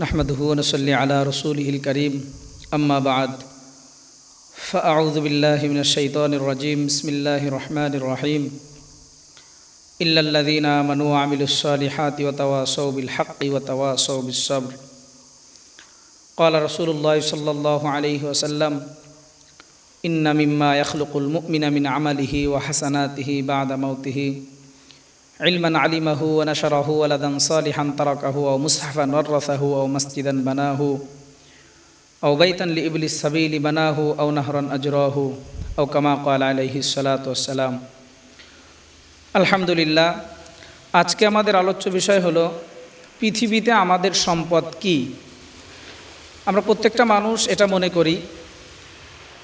نحمده ونصلي على رسوله الكريم. أما بعد فأعوذ بالله من الشيطان الرجيم. بسم الله الرحمن الرحيم. إلا الذين آمنوا وعملوا الصالحات وتواصوا بالحق وتواصوا بالصبر. قال رسول الله صلى الله عليه وسلم إن مما يخلق المؤمن من عمله وحسناته بعد موته علما علمه ونشره ولدا صالحا تركه أو مصحفا ورثه أو مسجدا بناه أو بيتا لإبل السبيل بناه أو نهرا أجراه أو كما قال عليه الصلاة والسلام আলহামদুলিল্লাহ আজকে আমাদের আলোচ্য বিষয় হলো পৃথিবীতে আমাদের সম্পদ কি আমরা প্রত্যেকটা মানুষ এটা মনে করি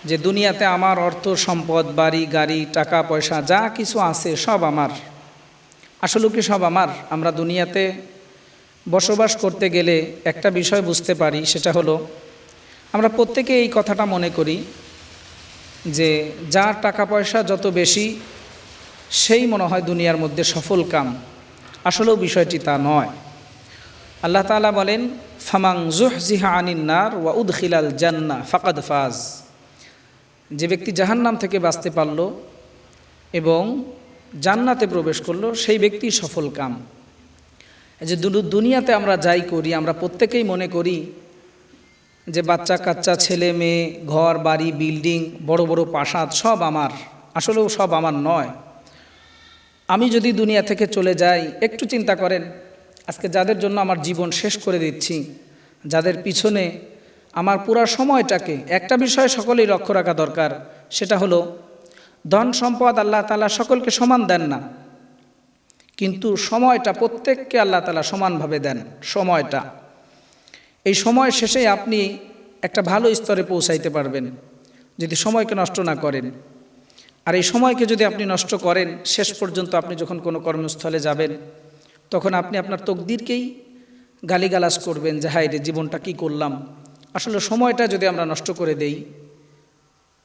যে দুনিয়াতে আমার অর্থ সম্পদ বাড়ি গাড়ি টাকা পয়সা যা কিছু আছে সব আমার আসলে কি সব আমার? আমরা দুনিয়াতে বসবাস করতে গেলে একটা বিষয় বুঝতে পারি, সেটা হলো আমরা প্রত্যেকে এই কথাটা মনে করি যে যার টাকা পয়সা যত বেশি, সেই মনে হয় দুনিয়ার মধ্যে সফল কাম। আসলেও বিষয়টি তা নয়। আল্লাহ তালা বলেন ফামাং জুহ জিহা আনিন্নার ওয়া উদখিলাল জান্না ফাকাদ ফাজ। যে ব্যক্তি জাহান্নাম থেকে বাঁচতে পারল এবং জান্নাতে প্রবেশ করল, সেই ব্যক্তি সফল কাম। যে দুনিয়াতে আমরা যাই করি, আমরা প্রত্যেকেই মনে করি যে বাচ্চা, কাচ্চা, ছেলে, মেয়ে, ঘর, বাড়ি, বিল্ডিং, বড় বড় প্রাসাদ, সব আমার। আসলেও সব আমার নয়। আমি যদি দুনিয়া থেকে চলে যাই, একটু চিন্তা করেন, আজকে যাদের জন্য আমার জীবন শেষ করে দিচ্ছি, যাদের পিছনে আমার পুরা সময়টাকে, একটা বিষয় সকলেই লক্ষ্য রাখা দরকার, সেটা হলো ধন সম্পদ আল্লাহ তালা সকলকে সমান দেন না। কিন্তু সময়টা প্রত্যেককে আল্লাহ তালা সমানভাবে দেন, সময়টা। এই সময় শেষে আপনি একটা ভালো স্তরে পৌঁছাইতে পারবেন, যদি সময়কে নষ্ট না করেন। আর এই সময়কে যদি আপনি নষ্ট করেন, শেষ পর্যন্ত আপনি যখন কোনো কর্মস্থলে যাবেন, তখন আপনি আপনার তকদিরকেই গালিগালাজ করবেন যে হাই রে, জীবনটা কী করলাম? আসলে সময়টা যদি আমরা নষ্ট করে দেই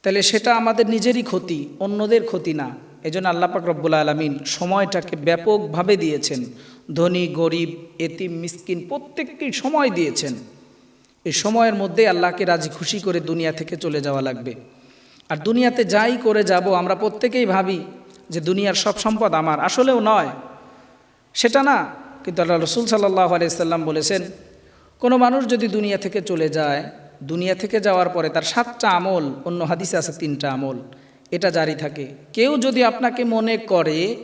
তাহলে সেটা আমাদের নিজেরই ক্ষতি, অন্যদের ক্ষতি না। এই জন্য আল্লাপাক রব্বুল আলমিন সময়টাকে ব্যাপকভাবে দিয়েছেন। ধনী, গরিব, এতিম, মিসকিন প্রত্যেককেই সময় দিয়েছেন। এই সময়ের মধ্যে আল্লাহকে রাজি খুশি করে দুনিয়া থেকে চলে যাওয়া লাগবে। আর দুনিয়াতে যাই করে যাব, আমরা প্রত্যেকেই ভাবি যে দুনিয়ার সব সম্পদ আমার। আসলেও নয়। সেটা না, কিন্তু আল্লাহ রসুল সাল্লাহ আলাইসাল্লাম বলেছেন, কোনো মানুষ যদি দুনিয়া থেকে চলে যায় দুনিয়া থেকে যাওয়ার পরে তার সাতটা আমল, অন্য হাদিসে আছে তিনটা আমল। এটা জারি থাকে। কেউ যদি আপনাকে মনে করে,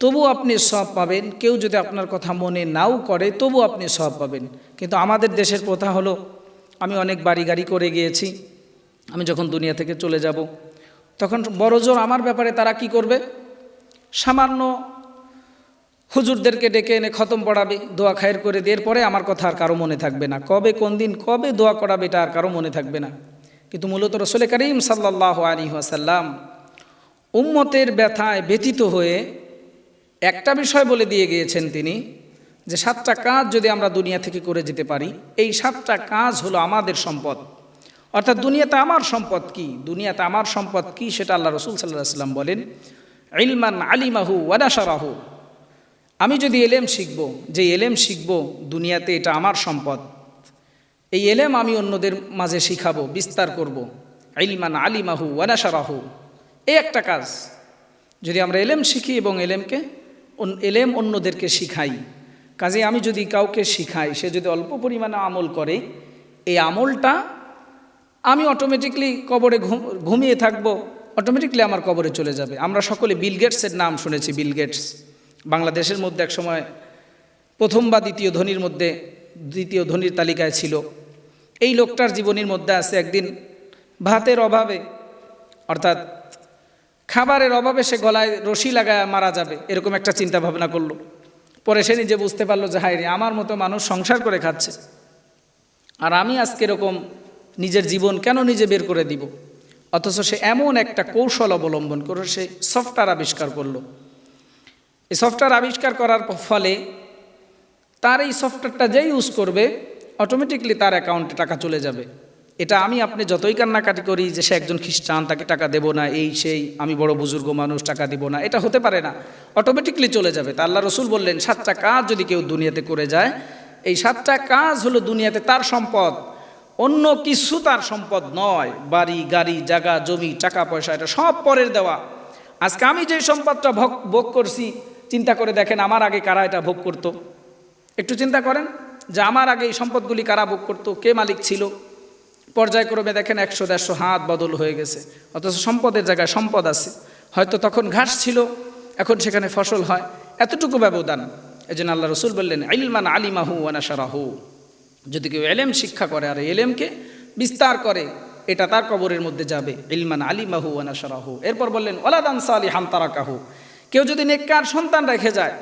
তবু আপনি সব পাবেন। কেউ যদি আপনার কথা মনে নাও করে, তবু আপনি সব পাবেন। কিন্তু আমাদের দেশের প্রথা হলো, আমি অনেক বাড়ি গাড়ি করে গিয়েছি। আমি যখন দুনিয়া থেকে চলে যাব, তখন বড়জোর আমার ব্যাপারে তারা কি করবে? সামান্য হুজুরদেরকে ডেকে এনে খতম পড়াবে, দোয়া খায়ের করে দিয়ে পরে আমার কথা আর কারও মনে থাকবে না। কবে, কোন দিন, কবে দোয়া করাবে এটা আর কারও মনে থাকবে না। কিন্তু মূলত রসুল করিম সাল্লাহ আলী আসাল্লাম উম্মতের ব্যথায় ব্যতীত হয়ে একটা বিষয় বলে দিয়ে গিয়েছেন তিনি, যে সাতটা কাজ যদি আমরা দুনিয়া থেকে করে যেতে পারি, এই সাতটা কাজ হলো আমাদের সম্পদ। অর্থাৎ দুনিয়াতে আমার সম্পদ কি? দুনিয়াতে আমার সম্পদ কি? সেটা আল্লাহ রসুল সাল্লাহ সাল্লাম বলেন, ইলমান আলিমাহু ওয়াদাসারাহু আমি যদি এলেম শিখব, যে এলেম শিখব, দুনিয়াতে এটা আমার সম্পদ। এই এলেম আমি অন্যদের মাঝে শিখাবো, বিস্তার করব। ইলমান আলিমাহু ওয়ানাসারাহু এই একটা কাজ। যদি আমরা এলেম শিখি এবং এলেমকে এলেম অন্যদেরকে শিখাই, কাজে আমি যদি কাউকে শিখাই, সে যদি অল্প পরিমাণে আমল করে, এই আমলটা আমি অটোমেটিকলি কবরে ঘুম- ঘুমিয়ে থাকব অটোমেটিকলি আমার কবরে চলে যাবে। আমরা সকলে বিল গেটসের নাম শুনেছি বিল গেটস বাংলাদেশের মধ্যে এক সময় প্রথম বা দ্বিতীয় ধনির মধ্যে দ্বিতীয় ধনির তালিকায় ছিল। এই লোকটার জীবনীর মধ্যে আছে একদিন ভাতের অভাবে অর্থাৎ খাবারের অভাবে সে গলায় রশি লাগায় মারা যাবে এরকম একটা চিন্তা ভাবনা করল। পরে সে নিজে বুঝতে পারল যে হায় রে, আমার মতো মানুষ সংসার করে খাচ্ছে। আর আমি আজকে এরকম নিজের জীবন কেন নিজে বের করে দিব? অথচ সে এমন একটা কৌশল অবলম্বন করে সে সফটওয়্যার আবিষ্কার করল। এই সফটওয়্যার আবিষ্কার করার ফলে তার এই সফটওয়্যারটা যেই ইউজ করবে অটোমেটিকলি তার অ্যাকাউন্টে টাকা চলে যাবে। এটা আমি, আপনি যতই কান্নাকাটি করি যে সে একজন খ্রিস্টান, তাকে টাকা দেবো না, এই সেই, আমি বড় বুজুর্গ মানুষ, টাকা দিব না, এটা হতে পারে না। অটোমেটিকলি চলে যাবে। তা আল্লাহ রসুল বললেন, সাতটা কাজ যদি কেউ দুনিয়াতে করে যায়, এই সাতটা কাজ হলো দুনিয়াতে তার সম্পদ। অন্য কিছু তার সম্পদ নয়। বাড়ি, গাড়ি, জায়গা, জমি, টাকা, পয়সা, এটা সব পরের দেওয়া। আজকে আমি যে সম্পদটা ভোগ ভোগ করছি চিন্তা করে দেখেন আমার আগে কারা এটা ভোগ করতো। একটু চিন্তা করেন যে আমার আগে এই সম্পদগুলি কারা ভোগ করতো, কে মালিক ছিল। পর্যায়ক্রমে দেখেন একশো দেড়শো হাত বদল হয়ে গেছে। অথচ সম্পদের জায়গায় সম্পদ আছে। হয়তো তখন ঘাস ছিল, এখন সেখানে ফসল হয়। এতটুকু ব্যবধান। এই জন্য আল্লাহ রসুল বললেন, ইলমান আলিমাহু ওয়ানাসারাহু যদি কেউ এলেম শিক্ষা করে আর এলেমকে বিস্তার করে, এটা তার কবরের মধ্যে যাবে। ইলমান আলিমাহু ওয়ানাসারাহু এরপর বললেন ওলাদান সালি হামতারাকাহু কেউ যদি নেককার সন্তান রেখে যায়,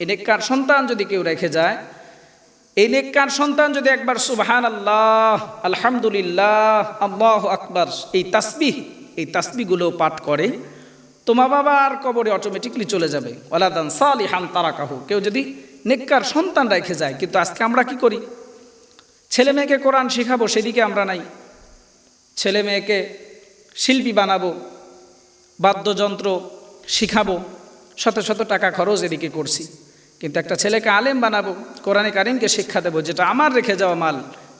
এই নেককার সন্তান যদি কেউ রেখে যায়, এই নেককার সন্তান যদি একবার সুবহান আল্লাহ আলহামদুলিল্লাহ, আল্লাহ আকবার, এই তাসবিহ, এই তাসবিগুলো পাঠ করে তোমা বাবার কবরে অটোমেটিকলি চলে যাবে। ওলাদান সালিহান তারাকাহু। কেউ যদি নেককার সন্তান রেখে যায়, কিন্তু আজকে আমরা কি করি? ছেলে মেয়েকে কোরআন শেখাবো, সেদিকে আমরা নাই। ছেলে মেয়েকে শিল্পী বানাবো, বাদ্যযন্ত্র শিখাবো। শত শত টাকা খরচ এদিকে করছি। কিন্তু একটা ছেলেকে আলেম বানাবো, কোরআনে কারিমকে শিক্ষা দেবো, যেটা আমার রেখে যাওয়া মাল,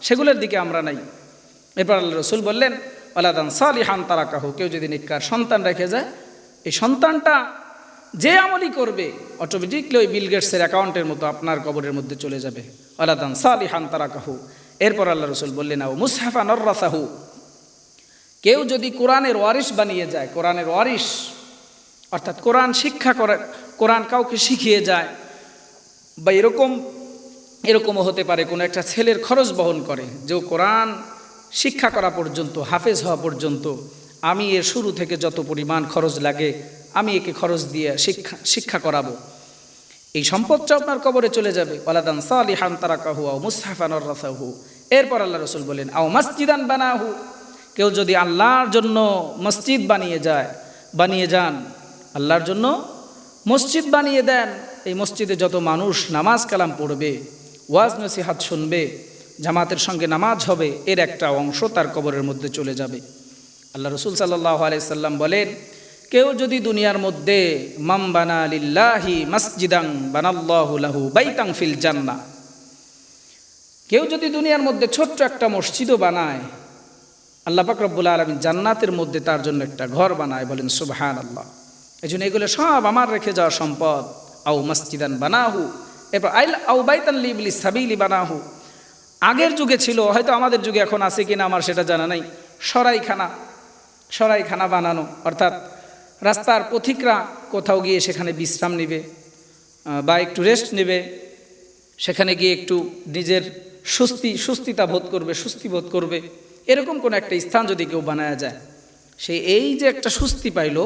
সেগুলোর দিকে আমরা নাই। এরপর আল্লাহ রসুল বললেন আলাদান সালিহান তারা কাহু কেউ যদি নিকার সন্তান রেখে যায়, এই সন্তানটা যে আমলই করবে অটোমেটিকলি ওই বিল গেটসের অ্যাকাউন্টের মতো আপনার কবরের মধ্যে চলে যাবে। আলাদান সালিহান তারা কাহু এরপর আল্লাহ রসুল বললেন, আও মুসাফা নর্রাসাহু কেউ যদি কোরআনের ওয়ারিস বানিয়ে যায়, কোরআনের ওয়ারিস অর্থাৎ কোরআন শিক্ষা করে, কোরআন কাউকে শিখিয়ে যায় বা এরকম, এরকমও হতে পারে, কোনো একটা ছেলের খরচ বহন করে, যে কোরআন শিক্ষা করা পর্যন্ত, হাফেজ হওয়া পর্যন্ত, আমি এর শুরু থেকে যত পরিমাণ খরচ লাগে, আমি একে খরচ দিয়ে শিক্ষা শিক্ষা করাবো। এই সম্পদটা আপনার কবরে চলে যাবে। ওলাদান সালিহান তারাকাহু আও মুস্তাফান রাসাহু এরপর আল্লাহ রসুল বলেন, আও মসজিদান বানাহু। কেউ যদি আল্লাহর জন্য মসজিদ বানিয়ে যায়, বানিয়ে যান আল্লাহর জন্য মসজিদ বানিয়ে দেন। এই মসজিদে যত মানুষ নামাজ কালাম পড়বে, ওয়াজ নসিহাত শুনবে, জামাতের সঙ্গে নামাজ হবে, এর একটা অংশ তার কবরের মধ্যে চলে যাবে। আল্লাহ রসুল সাল্লাহ আলাইসাল্লাম বলেন, কেউ যদি দুনিয়ার মধ্যে মাম বানা লিল্লাহি মসজিদাং বানাল্লাহু লাহু বাইতাং ফিল জান্না কেউ যদি দুনিয়ার মধ্যে ছোট্ট একটা মসজিদও বানায়, আল্লাহ পাক রব্বুল আলমী জান্নাতের মধ্যে তার জন্য একটা ঘর বানায় বলেন সুবহান আল্লাহ এই জন্য এগুলো সব আমার রেখে যাওয়া সম্পদ। আউ মসজিদান বানাহু। এরপর আইল আউ বাইতান লিবলি সাবিলি বানাহু। আগের যুগে ছিল, হয়তো আমাদের যুগে এখন আছে কিনা আমার সেটা জানা নাই। সরাইখানা সরাইখানা বানানো। অর্থাৎ রাস্তার পথিকরা কোথাও গিয়ে সেখানে বিশ্রাম নেবে বা একটু রেস্ট নেবে। সেখানে গিয়ে একটু নিজের সুস্থি, সুস্থিতা বোধ করবে, সুস্থি বোধ করবে। এরকম কোনো একটা স্থান যদি কেউ বানায় যায়, সে এই যে একটা সুস্থি পাইলো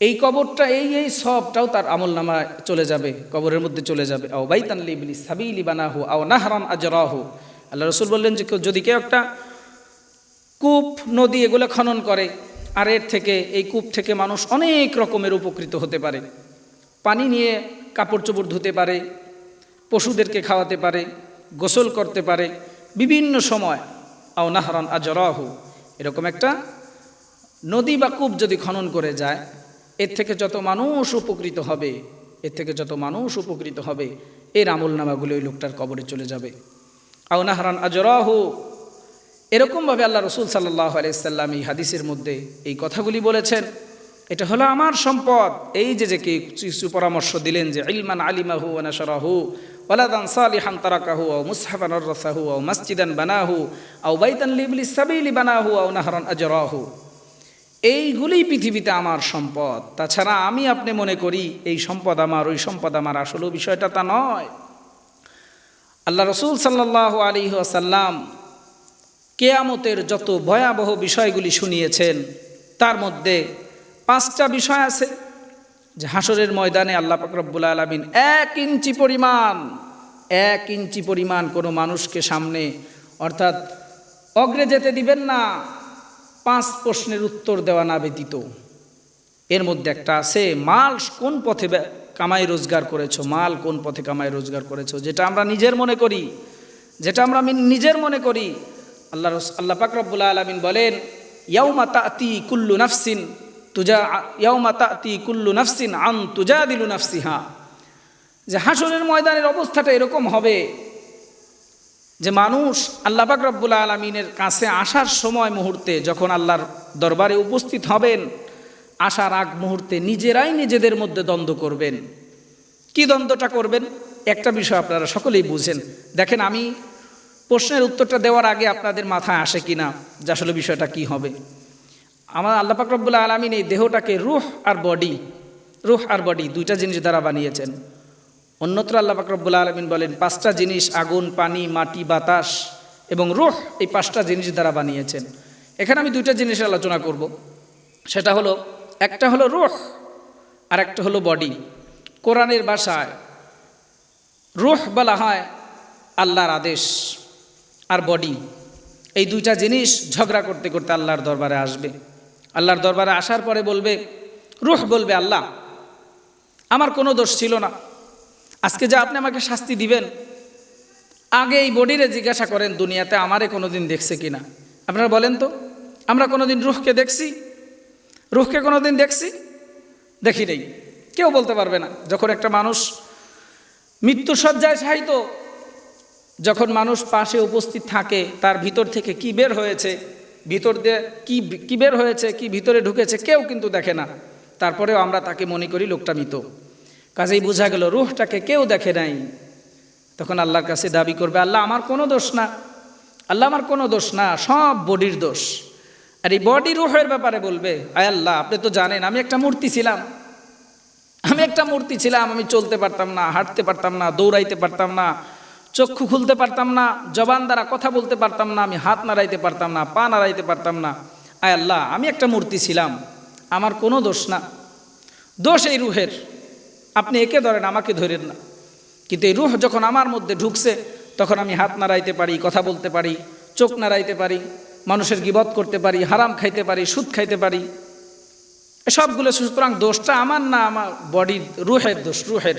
এই কবরটা, এই এই সবটাও তার আমল নামায় চলে যাবে, কবরের মধ্যে চলে যাবে। আও বাইতান লিবলি সাবিলি বানাহু, আও নাহরান আজরাহু। আল্লাহ রসুল বললেন যে যদি কেউ একটা কূপ, নদী এগুলো খনন করে, আর এর থেকে, এই কূপ থেকে মানুষ অনেক রকমের উপকৃত হতে পারে। পানি নিয়ে কাপড় চোপড় ধুতে পারে, পশুদেরকে খাওয়াতে পারে, গোসল করতে পারে, বিভিন্ন সময়। আও নাহরান আজরাহু। এরকম একটা নদী বা কূপ যদি খনন করে যায় এর থেকে যত মানুষ উপকৃত হবে, এর থেকে যত মানুষ উপকৃত হবে, এর আমল নামাগুলো ওই লোকটার কবরে চলে যাবে। আও নাহরান আজরাহু। এরকমভাবে আল্লাহ রসুল সাল্লাহ আলাইসাল্লাম এই হাদিসের মধ্যে এই কথাগুলি বলেছেন। এটা হলো আমার সম্পদ। এই যে যে কে পরামর্শ দিলেন যে, ইলমান আলিমাহু আনাসরাহু ওয়ালাদান সালিহান তারাকাহু, আও মুসহাফান রাসাহু আও মসজিদান বানাহু, আও বাইতান লিবলি সাবিলি বানাহু, আও নাহরান আজরাহু। এইগুলি পৃথিবীতে আমার সম্পদ। তাছাড়া আমি আপনি মনে করি, এই সম্পদ আমার, ওই সম্পদ আমার আসলেও বিষয়টা তা নয়। আল্লাহ রসুল সাল্লাহ আলী আসাল্লাম কেয়ামতের যত ভয়াবহ বিষয়গুলি শুনিয়েছেন, তার মধ্যে পাঁচটা বিষয় আছে যে হাসরের ময়দানে আল্লাহ পাকরব্বুল আলমিন এক ইঞ্চি পরিমাণ, এক ইঞ্চি পরিমাণ কোনো মানুষকে সামনে, অর্থাৎ অগ্রে যেতে দিবেন না। পাঁচ প্রশ্নের উত্তর দেওয়া না ব্যতীত। এর মধ্যে একটা আছে, মাল কোন পথে কামাই রোজগার করেছ? মাল কোন পথে কামাই রোজগার করেছ? যেটা আমরা নিজের মনে করি, যেটা আমরা নিজের মনে করি। আল্লাহ আল্লাহ পাকরবুল্লা আলমিন বলেন, ইয়াউমা তাতি কুল্লু নাফসিন তুজা, ইয়াউমা তাতি কুল্লু নাফসিন আন তুজা দিলু নাফসিহা। যে হাসনের ময়দানের অবস্থাটা এরকম হবে যে মানুষ আল্লাহ রব্বুল আলমিনের কাছে আসার সময় মুহূর্তে যখন আল্লাহর দরবারে উপস্থিত হবেন, আসার আগ মুহূর্তে নিজেরাই নিজেদের মধ্যে দ্বন্দ্ব করবেন। কি দ্বন্দ্বটা করবেন? একটা বিষয় আপনারা সকলেই বুঝেন। দেখেন, আমি প্রশ্নের উত্তরটা দেওয়ার আগে আপনাদের মাথায় আসে কি না যে আসলে বিষয়টা কি হবে। আমার আল্লাহ পাক রব্বুল আলমিন এই দেহটাকে রুহ আর বডি, রুহ আর বডি দুইটা জিনিস দ্বারা বানিয়েছেন। অন্যত্র আল্লাহ পাক রব্বুল আলমিন বলেন, পাঁচটা জিনিস আগুন, পানি, মাটি, বাতাস এবং রুহ এই পাঁচটা জিনিস দ্বারা বানিয়েছেন। এখানে আমি দুইটা জিনিস আলোচনা করব। সেটা হলো, একটা হলো রুহ আর একটা হলো বডি। কোরআনের ভাষায় রুহ বলা হয় আল্লাহর আদেশ আর বডি। এই দুইটা জিনিস ঝগড়া করতে করতে আল্লাহর দরবারে আসবে। আল্লাহর দরবারে আসার পরে বলবে, রুহ বলবে আল্লাহ, আমার কোনো দোষ ছিল না। আজকে যে আপনি আমাকে শাস্তি দিবেন, আগে এই বডিরে জিজ্ঞাসা করেন, দুনিয়াতে আমারে কোনো দিন দেখছে কিনা আপনারা বলেন তো, আমরা কোনো দিন রুহকে দেখছি? রুহকে কোনো দিন দেখছি? দেখি নেই। কেউ বলতে পারবে না। যখন একটা মানুষ মৃত্যু সজ্জায় যখন মানুষ পাশে উপস্থিত থাকে, তার ভিতর থেকে কি বের হয়েছে, ভিতর দিয়ে কি, কী বের হয়েছে, কি ভিতরে ঢুকেছে, কেউ কিন্তু দেখে না। তারপরেও আমরা তাকে মনে করি লোকটা মৃত। কাজেই বোঝা গেল রুহটাকে কেউ দেখে নাই। তখন আল্লাহর কাছে দাবি করবে, আল্লাহ আমার কোনো দোষ না। আল্লাহ আমার কোনো দোষ না, সব বডির দোষ। আর এই বডি রুহের ব্যাপারে বলবে, আয় আল্লাহ, আপনি তো জানেন, আমি একটা মূর্তি ছিলাম। আমি একটা মূর্তি ছিলাম, আমি চলতে পারতাম না, হাঁটতে পারতাম না, দৌড়াইতে পারতাম না, চক্ষু খুলতে পারতাম না, জবান দ্বারা কথা বলতে পারতাম না, আমি হাত নাড়াইতে পারতাম না, পা নাড়াইতে পারতাম না। আয় আল্লাহ, আমি একটা মূর্তি ছিলাম, আমার কোনো দোষ না। দোষ এই রুহের। আপনি একে ধরেন, আমাকে ধরেন না। কিন্তু এই রুহ যখন আমার মধ্যে ঢুকছে, তখন আমি হাত নাড়াইতে পারি, কথা বলতে পারি, চোখ নাড়াইতে পারি, মানুষের গিবত করতে পারি, হারাম খাইতে পারি, সুদ খাইতে পারি। সবগুলো সুতরাং দোষটা আমার না আমার বডির, রুহের দোষ, রুহের।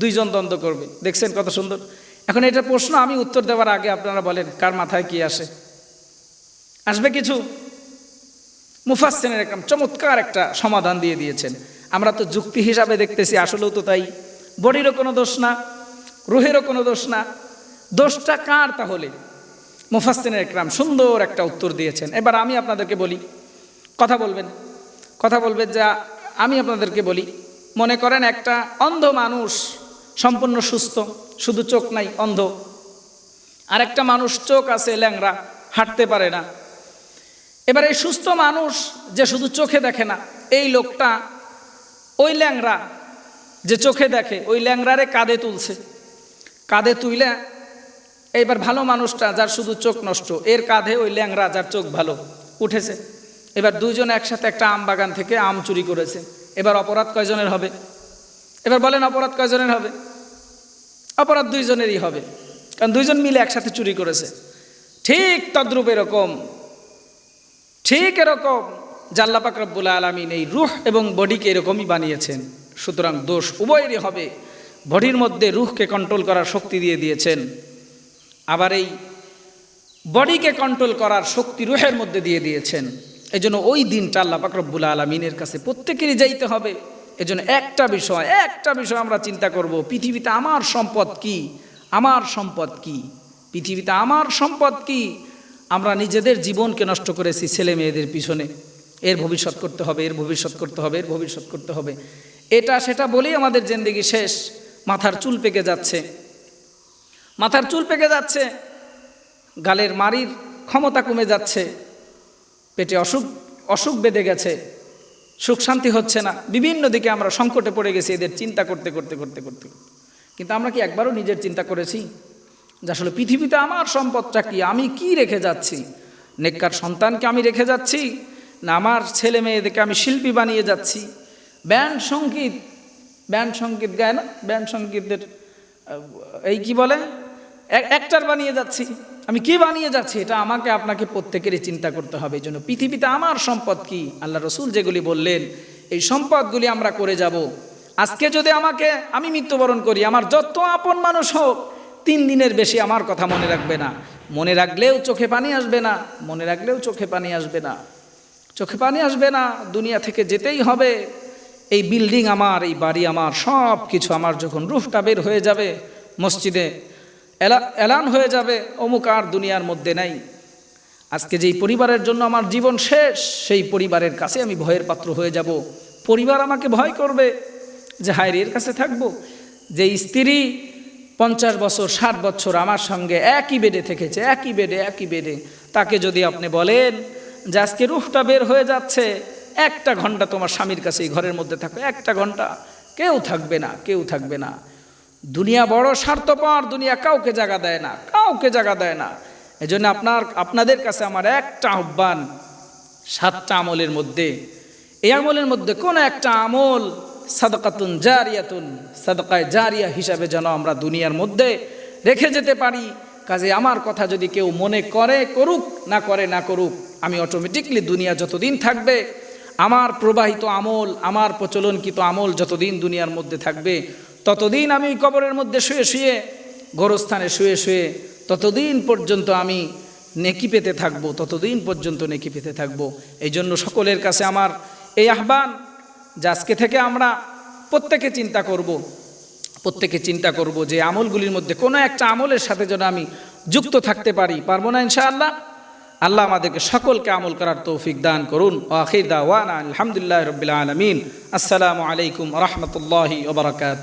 দুইজন দ্বন্দ্ব করবে। দেখছেন কত সুন্দর? এখন এটা প্রশ্ন আমি উত্তর দেওয়ার আগে আপনারা বলেন, কার মাথায় কি আসে? আসবে কিছু? মুফাসেনের একদম চমৎকার একটা সমাধান দিয়ে দিয়েছেন। আমরা তো যুক্তি হিসাবে দেখতেছি, আসলেও তো তাই। বডিরও কোনো দোষ না, রুহেরও কোনো দোষ না। দোষটা কার তাহলে? মুফাসেনের একরাম সুন্দর একটা উত্তর দিয়েছেন। এবার আমি আপনাদেরকে বলি, কথা বলবেন। কথা বলবেন যা আমি আপনাদেরকে বলি। মনে করেন একটা অন্ধ মানুষ সম্পূর্ণ সুস্থ, শুধু চোখ নাই, অন্ধ। আর একটা মানুষ চোখ আছে ল্যাংরা হাঁটতে পারে না। এবার এই সুস্থ মানুষ যে শুধু চোখে দেখে না, এই লোকটা ওই ল্যাংরা যে চোখে দেখে, ওই ল্যাংরারে কাঁধে তুলছে। কাঁধে তুইলে এইবার ভালো মানুষটা যার শুধু চোখ নষ্ট, এর কাঁধে ওই ল্যাংরা যার চোখ ভালো উঠেছে। এবার দুইজন একসাথে একটা আম বাগান থেকে আম চুরি করেছে। এবার অপরাধ কয়জনের হবে? এবার বলেন অপরাধ কয়জনের হবে? অপরাধ দুইজনেরই হবে, কারণ দুইজন মিলে একসাথে চুরি করেছে। ঠিক তদ্রূপ এরকম, ঠিক এরকম। জাল্লাপাক রব্বুল আলমিন এই রুহ এবং বডিকে এরকমই বানিয়েছেন। সুতরাং দোষ উভয়েরই হবে। বডির মধ্যে রুহকে কন্ট্রোল করার শক্তি দিয়ে দিয়েছেন। আবার এই বডিকে কন্ট্রোল করার শক্তি রুহের মধ্যে দিয়ে দিয়েছেন। এই জন্য ওই দিনটা আল্লাহ পাকরব্বুল আলমিনের কাছে প্রত্যেকেরই যাইতে হবে। এজন্য একটা বিষয় একটা বিষয় আমরা চিন্তা করব, পৃথিবীতে আমার সম্পদ কি? আমার সম্পদ কি? পৃথিবীতে আমার সম্পদ কি? আমরা নিজেদের জীবনকে নষ্ট করেছি ছেলে মেয়েদের পিছনে। এর ভবিষ্যৎ করতে হবে, এর ভবিষ্যৎ করতে হবে, এর ভবিষ্যৎ করতে হবে। এটা সেটা বলেই আমাদের জেন্দেগি শেষ। মাথার চুল পেকে যাচ্ছে। মাথার চুল পেকে যাচ্ছে। গালের মারির ক্ষমতা কমে যাচ্ছে। পেটে অসুখ অসুখ বেঁধে গেছে। সুখ শান্তি হচ্ছে না। বিভিন্ন দিকে আমরা সংকটে পড়ে গেছি এদের চিন্তা করতে করতে করতে করতে। কিন্তু আমরা কি একবারও নিজের চিন্তা করেছি? যে আসলে পৃথিবীতে আমার সম্পদটা কি? আমি কি রেখে যাচ্ছি? নেককার সন্তানকে আমি রেখে যাচ্ছি? না, আমার ছেলে মেয়েদেরকে আমি শিল্পী বানিয়ে যাচ্ছি। ব্যান্ড সংগীত ব্যান্ড সংগীত গায় না, ব্যান্ড সঙ্গীতের এই কি বলে? একটার বানিয়ে যাচ্ছি। আমি কি বানিয়ে যাচ্ছি? এটা আমাকে, আপনাকে প্রত্যেকেরই চিন্তা করতে হবে। এই জন্য পৃথিবীতে আমার সম্পদ কি? আল্লাহ রসুল যেগুলি বললেন, এই সম্পদগুলি আমরা করে যাব। আজকে যদি আমাকে, আমি মৃত্যুবরণ করি, আমার যত আপন মানুষ হোক, তিন দিনের বেশি আমার কথা মনে রাখবে না। মনে রাখলেও চোখে পানি আসবে না, মনে রাখলেও চোখে পানি আসবে না। চোখে পানি আসবে না, দুনিয়া থেকে যেতেই হবে। এই বিল্ডিং আমার, এই বাড়ি আমার সব কিছু আমার যখন রুফটা বের হয়ে যাবে মসজিদে, এলা- এলান হয়ে যাবে, অমুক আর দুনিয়ার মধ্যে নাই। আজকে যেই পরিবারের জন্য আমার জীবন শেষ, সেই পরিবারের কাছে আমি ভয়ের পাত্র হয়ে যাব। পরিবার আমাকে ভয় করবে যে, হায় এর কাছে থাকব? যে স্ত্রী পঞ্চাশ বছর, ষাট বছর আমার সঙ্গে একই বেডে থেকেছে, একই বেডে একই বেডে তাকে যদি আপনি বলেন যে আজকে রুফটা বের হয়ে যাচ্ছে, একটা ঘণ্টা তোমার স্বামীর কাছে এই ঘরের মধ্যে থাকো, একটা ঘণ্টা। কেউ থাকবে না, কেউ থাকবে না। দুনিয়া বড় স্বার্থপর, দুনিয়া কাউকে জায়গা দেয় না, কাউকে জায়গা দেয় না। এই জন্য আপনার, আপনাদের কাছে আমার একটা আহ্বান, সাতটা আমলের মধ্যে। এই আমলের মধ্যে কোন একটা আমল সাদকাতুন জারিয়াতুন, সাদকায় জারিয়া হিসাবে যেন আমরা দুনিয়ার মধ্যে রেখে যেতে পারি। কাজে আমার কথা যদি কেউ মনে করে, করুক, না করে, না করুক, আমি অটোমেটিকলি দুনিয়া যতদিন থাকবে, আমার প্রবাহিত আমল, আমার প্রচলনকৃত আমল যতদিন দুনিয়ার মধ্যে থাকবে, ততদিন আমি কবরের মধ্যে শুয়ে শুয়ে, গোরস্থানে শুয়ে শুয়ে, ততদিন পর্যন্ত আমি নেকি পেতে থাকব, ততদিন পর্যন্ত নেকি পেতে থাকব। এই জন্য সকলের কাছে আমার এই আহ্বান, যে আজকে থেকে আমরা প্রত্যেকে চিন্তা করব প্রত্যেকে চিন্তা করব যে আমলগুলির মধ্যে কোনো একটা আমলের সাথে যেন আমি যুক্ত থাকতে পারি। পারব না ইনশাআল্লাহ? আল্লাহ আমাদেরকে সকলকে আমল করার তৌফিক দান করুন। আখির দাওয়ান আলহামদুলিল্লাহ রবিল আলমিন। আসসালামু আলাইকুম রহমতুল্লাহি ওবরাকাত